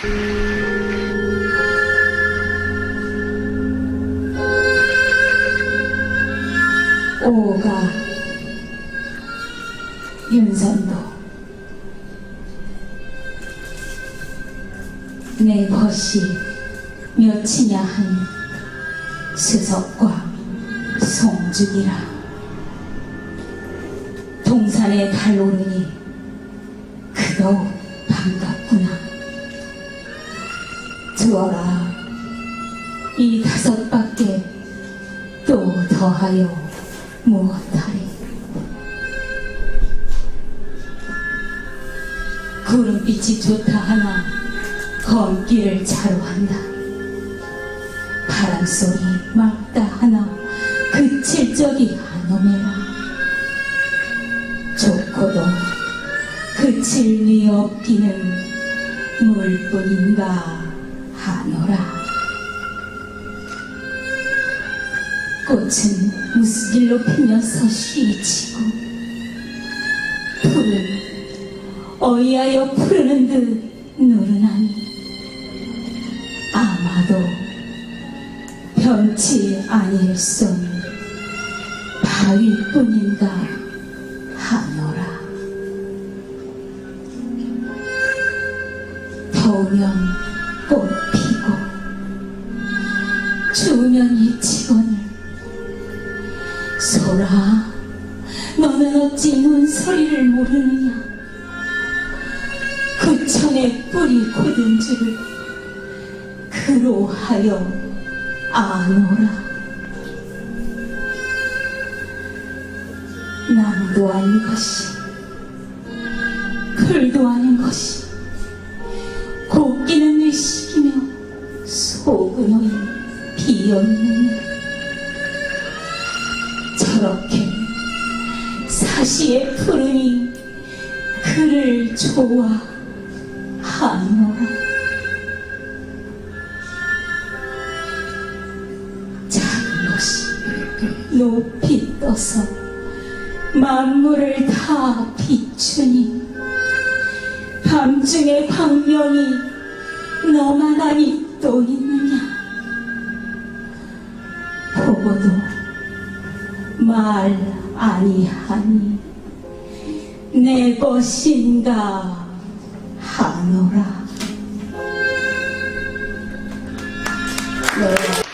오가 윤선도 내 벗이 몇이냐 한 수석과 송죽이라. 동산에 달 오르니 그더욱 반갑구 나 두어라. 이 다섯 밖에 또 더하여 무엇하리? 구름빛이 좋다 하나 검길을 차로 한다. 바람소리 막다 하나 그칠 적이 안 오매라. 좋고도 그칠 리 없기는 물뿐인가 하노라. 꽃은 무슨 일로 피면서 쉬치고 풀은 어이하여 푸르는 듯 누르나니 아마도 변치 아니일손 바위뿐인가 하노라. 더우면 꽃 피고 추우면 이치거늘 소라 너는 어찌 눈소리를 모르느냐? 그 천에 뿌리 굳은 줄을 그로하여 아노라. 나무도 아닌 것이 풀도 아닌 것이 속은 비었느냐 저렇게 사시에 푸르니 그를 좋아하노라 것이 높이 떠서 만물을 다 비추니 밤중에 광명이 너만하니 또 있느냐 말 아니하니 내 것인가 하노라 네.